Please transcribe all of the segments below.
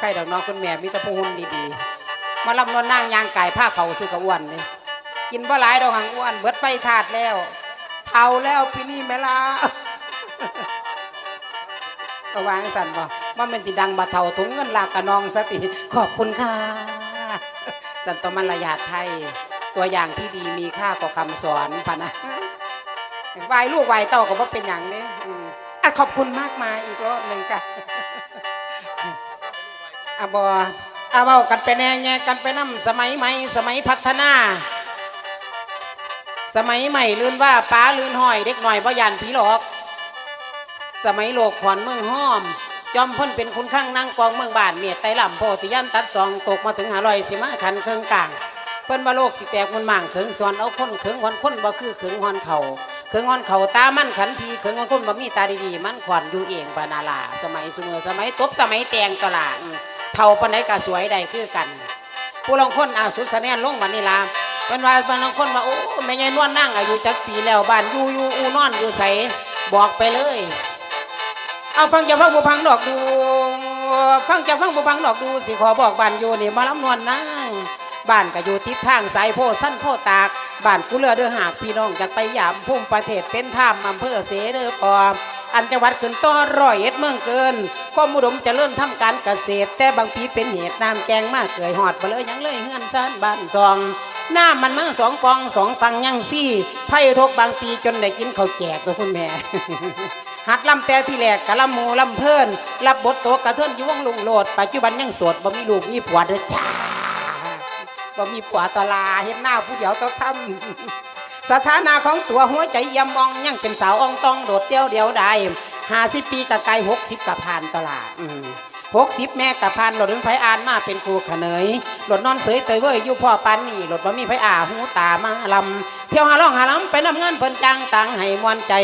ใครดอกน้องคุณแม่มีแต่ผู้หุ่นดีๆมาลำนวนนางยางไก่ผ้าเขาซื้อกระอ้วนเลยกินบ่หลายดอกหังอ้วน เบิดไฟถาดแล้วเท่าแล้วพี่นี่แม่ลาก็วางสั่นบ่ว่ามันจิดังบาเท่าถุงเงินลากกระนองสติขอบคุณค่ะ สันตมันระยาไทย ตัวอย่างที่ดีมีค่ากว่าคำสอนพะนะไหวลูกไหวเต้าก็บ่าเป็นอย่างนี้อะขอบคุณมากมายอีกรอบหนึ่งจ้ะ อะบออาเว้ากันไปแน่แย่กันไปน้ำสมัยใหม่สมัยพัฒนา สมัยใหม่ลื่นว่าป้าลื่นห้อยเด็กหน่อยบ่ยันผีหลอก สมัยโลกขอนเมืองห้อม จอมพ้นเป็นคุณข้างนั่งกองเมืองบ้านเมียไตลำโพธิยันตัดสองตกมาถึงหาลอยสิมาขันเครื่องกลางเพิ่นว่าโลกสิแตกมันมั่งเขิงสอนเอาคนเขิงหอนคนบ่คือเขิงหอนเขาเขิงหอนเขาตามั่นขันทีเขิงหอนคนบ่มีตาดีๆมันขวัญอยู่เองปานาลาสมัยสมือสมัยตบสมัยแตงตลาด เท่าปานใดก็สวยใดคือกัน ผู้ลางคนอาสุดสะแนนลงบันนี่ลาเป็นว่าบางคนว่าโอ้แม่ยายนวลนั่งอายุจักปีแล้วบ้านอยู่อยู่อูนอนอยู่ใสบอกไปเลย เอาฟังจะฟังผู้พังดอกดูฟังจะฟังผู้พังดอกดูสิขอบอกบ้านอยู่นี่มาลำนวลนั่งบ้านก็อยู่ทิศทางสายโพสั้นโพตากบ้านกุเรือเดือหากพี่น้องจากไปยามพุ่มประเทศเป็นท่ามอำเภอเสเดือปอม อันจังหวัดขึ้นต้อร้อยเอ็ดเมืองเกินความอุดมเริญทำการเกษตร แต่บางปีเป็นเหตุน้ำแกงมากเกยหอดไปเลยยังเลยเฮือนซ่านบ้านซองหน้ำมันมาสองกองสองฟังยังซี่ไพ่ทกบางปีจนได้กินข้าวแจกตัวคุณแม่หัดลำแต่ที่แรกกะลำหมูลำเพิ่นรับบทโตกระเทินอยู่วงลุงโหลด ปัจจุบันยังโสดบ่มีลูกมีผัวเด้อจ้าบ่มีผัวตลาเห็นหน้าผู้เดียวตัวคำ สถานะของตัวหัวใจเยี่ยมมองยังเป็นสาวอองตองโดดเดียวเดียวได้ห้าสิบปีกับไกลหกสิบกับผ่านตลาดหกสิบแม่กับพันหลดถึงไผอ่านมาเป็นครูขเนยหลดนอนเสยเตยเว้ยอยู่พ่อปันนี่หลดบ่มีไผอ่าหูตามาลำเที่ยวหาล่องหาลำไปนำเงินเพิ่นจังตังให้มวนใจ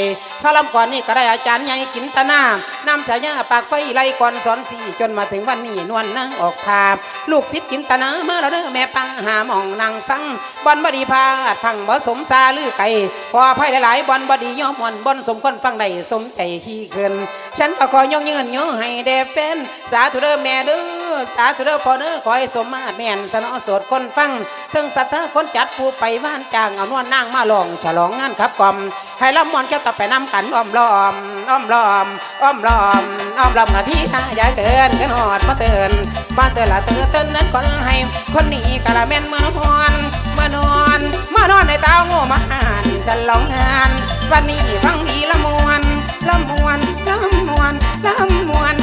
ถ้าลำก่อนนี่ก็ได้อาจารย์ใหญ่กินตนานำฉายาปากไฟไล่ก่อนสอนสี่จนมาถึงวันนี้นวลนางออกพาลูกศิษย์กินตนามาแล้วเด้อแม่ปังหามองนางฟังบอนบดีพาดพังบ่สมซาลือไก่พอภัยหลายๆบอนบดีย่อมมวนบอนสมคนฟังได้สมใจขี้เกิน ฉันก็ขอยกยืนโยให้เดแฟนสาธุเด้อแม่เด้อ สาธุเด้อพ่อเด้อขอให้สมมาตรแม่นสนอสดคนฟังถึงสัตว์เธอคนจัดผู้ไปว่านจางเอานวลนางมาลองฉลองงานครับกล่อมให้ลำมวนแก้วต่อไปน้ำกันอ้อมล้อมอ้อมล้อมอ้อมล้อมอ้อมล้อมนาทีตาอย่าเตือนกันหอดมาเตือนมานเตือนละเตือนเตือนนั้นคนให้คนนี้กะละแม่นเมื่อนอนเมื่อนอนเมื่อนอนในเต้าโง่มาอ่านฉันลองงานวันนี้ฟังดีละมวนละมวนละมวนละมวน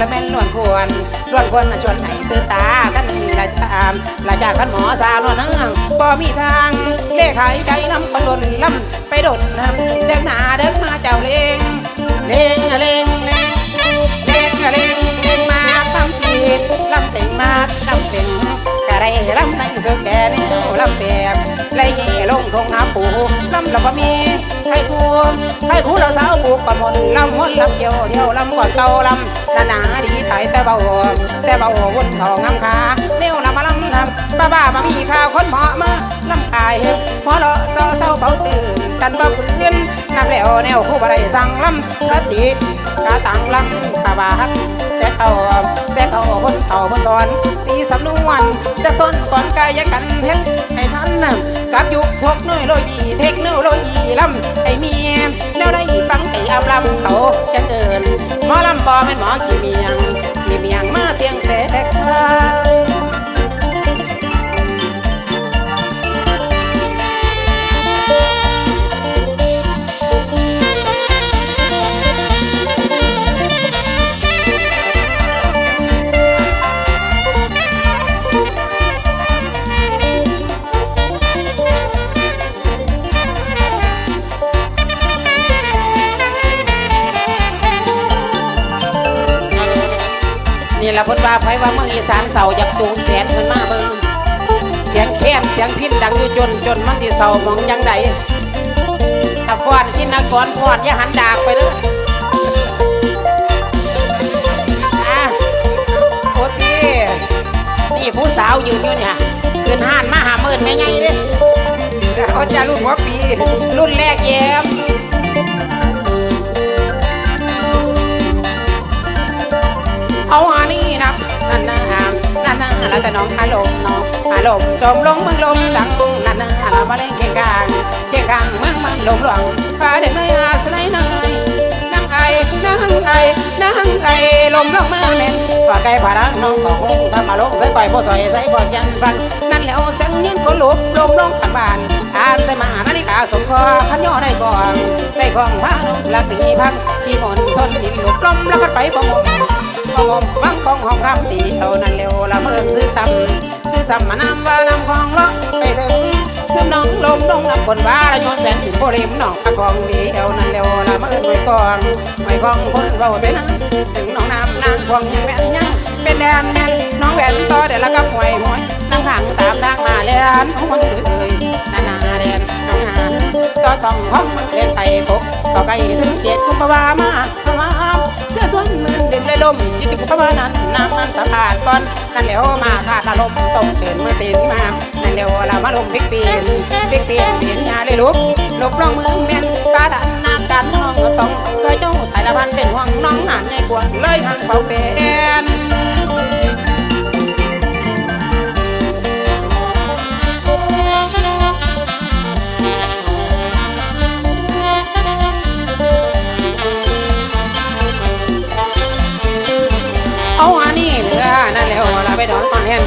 ละแม่นล้วนควรล้วนควรชวนให้ตื่นตากันนี่ละจามละจากกันหมอสาวนั่งบ่มีทางเลขหายใจน้ำคนล้นลำไปดนน้ำเดินหนาเดินมาเจ้าเลงเลงเลงเลงเลงเลงเลงมา ลำในสุดแก่นี่ลำแบบไรเย่ลงทงหาปูลำเราก็มีใครคูใครคูเราสาวปูก่อนมนลำมนลำเดียวเดียวลำก่อนเก่าลำนาหนาดีไทยแต่เบาแต่เบาวุ่นทองงามขาเนียวลำมาลำทำบ้าบ้ามามีข่าวคนเหมาะมาลำกายหัวเราะเศร้าเศร้าเบาตื่นกันบ่พื้นนำแล้วแนวคู่บ่ได้สั่งลำคติกาตังลำกาบาฮัดแต่เขาแต่เขาคนเต่าคนสอนตีสำนวน สักซอนก่อนกายกันเฮ็ดให้ทันน่ะกับยุคทกน้อยโลยีเทคโนโลยีลำให้เมียแล้วได้ฟังไอ้อำลำเขาจะเกินหมอลำบอแม่นหมอกี่เมียง ละพิ่นว่าไผว่าเมืองอีสานเสาอยากจูงแขนขึ้นมาเบิ่งเสียงแค้นเสียงพินดังอยู่จนจนมันสิเศร้ามองยังไดถ้าฟ้อนชินกรฟ้อนอย่าหันดากไปเด้ออะโอตีนี่ผู้สาวยืนอยู่เนี่ยขึ้นห้านมาหาหมื่นแม่ไงเด้เขาจะรุ่นหัวปี รุ่นแรกแย้มเอา นนี้นะพนั่นนานั่นนาแล้วแต่น้องอารมณ์น้องอารมณ์ชมลงเมืองลมดังนั่นนาเรามาเล่นเคียงกลางเคียงกลางเมืองมันลมหลวงฟ้าเด็กไม่อาสไลนายนั่งไอนั่งไอนั่งไอลมลงมาเน่นกอดไก่ผ่ารังน้องก็คงทำมาลงใส่ก่อยผู้ซอยใส่ก่อยยันฟันนั่นแล้วเสียงยินคนลุกลมลงขันบานอ่านใส่มานาฬิกาสมคอขันย่อได้ก่อนได้ของพานุลักตีพังที่มนชนดินลุกลมแล้วก็ไปบ่ง มมองวังของห้องคำตีเท่านั้นเร็วละเมินซื้อซ้ำซื้อซ้ำมานำว่านำของเลาะไปถึงขึ้นน้องลงลงนำคนว่าละโยนแบนถึงโบริมน้องประกองดีเท่านั้นเร็วละเมินไม่กองไม่กองคนเบาเสนาถึงน้องน้ำนางควงยังแม่นยังเป็นแดนแม่นน้องแหวนต่อเดี๋ยวละกับหวยหวยนั่งขังตามทางมาเลียนคนเลยนานาเรียนน้องงานต่อทองห้องมันเล่นไปตกก็ไกลถึงเกียรติกุปวามามา เลยลมยึดกุปวานั้นน้ำมันสะพานก่อนนั่นแล้วมาขาดอารมตกเตือนเมื่อตีนมา นั่นแล้วเรามาลมพิกปีนพิกปีนเปลี่ยนยาเลยลุกลุกลองมือเมียนป้าดันน้ำกันน้องสองก็เจ้าไต่ละพันเป็นห่วงน้องหานใหญ่กวนเลยหันเปาเป็น เอาอันนี้เหลือนั่นแล้วเราไปดอนคอนเทน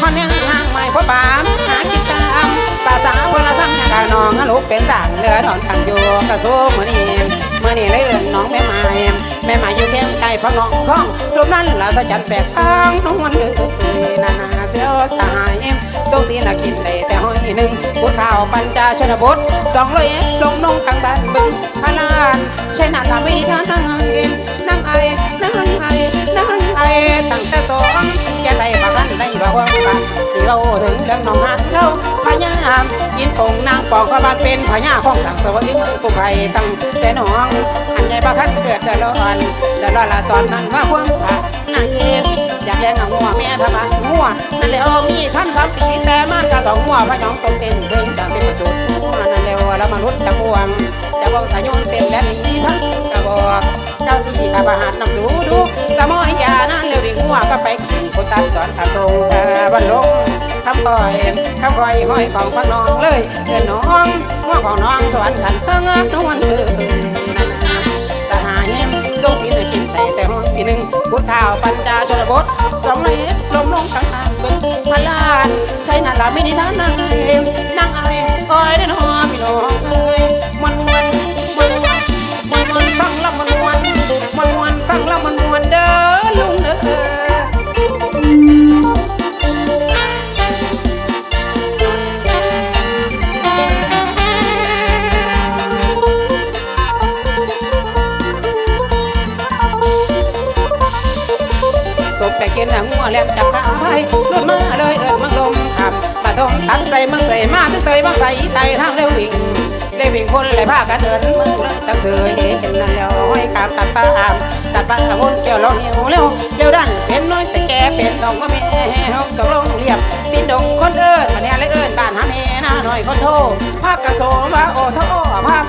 คอนเทนทางใหม่พ่อปามหากินตามภาษาคนละซ้ำกาน้องลูกเป็นสั่งเหลือดอนทางอยู่กระซูเมือนี้มือนี้เลยเอื่นน้องแม่ไม้แม่ไม้อยู่แก้มไก่ฟังองข้องรูปนั้นละสะจันแปดทางน้องมันเดือนานาเสียวสายส่งสีลกินได้แต่ห้อยหนึ่งพูดข่าวปัญจาชนบทสองร้อยเอ็ดลงน้องทางบ้านบึงพลานใช่หน้าตาไม่ดีท่านางเอ็มนั่งไอนั่งไอนั่งไอ ตั้งแต่สองแกได้ปากันได้บ่าวกันที่เราถึงเรื่องน้องงานเราพญามยินองนางปองก็บ้านเป็นพญาของสังเสวยตุ้มไผ่ตั้งแต่น้องอันใหญ่ปากันเกิดเดือดร้อนเดือดร้อนละตอนนั้นว่าความผานางเอ็นอยากแรงงัวแม่ทำมันงัวนั่นแหละมีขั้นสามปีแต่มันก็ต้องงัวพะยองตรงเต็มเดินจากเป็นประสูตินั่นแหละแล้วมาลุ้นตะบวง จะบอกสายโยนเต็มแล้วนี่พักกระบอกเจ้าสีกับอาหารน้ำสูดูตะมอยยานั่นเลยวิ่งงัวก็ไปกินคนตัดสอนขับตรงเออบันลงคำคอยคำคอยห้อยของพักน้องเลยเดินน้องงัวของน้องสวรรค์ขันเงนวลเออสหายทรงศีลกินแต่แต่ห้องทีหนึ่งพูดข่าวปัญจาชนบทสองเลยลมลงข้างทางเบิ่งพลานใช่นั่นละไม่ได้ท่านนาง ใส่เมืองใส่มาถึงไตบางใส่ไตทางเร็ววิ่งเร็ววิ่งคนเลยพากันเดินเมืองตั้งเสือเห็นนั่นแล้วห้อยขามตัดป้าอาบตัดป้าขบวนเกี่ยวเราหิวเร็วเร็วดันเป็นน้อยใส่แกเป็นดองก็แม่ห้องตกลงเรียบตินดงคนเอิญมาเนี่เลยเอิญบ้านหาแม่หน้าหน่อยคนโทภาคกันโสมาโอทอภาค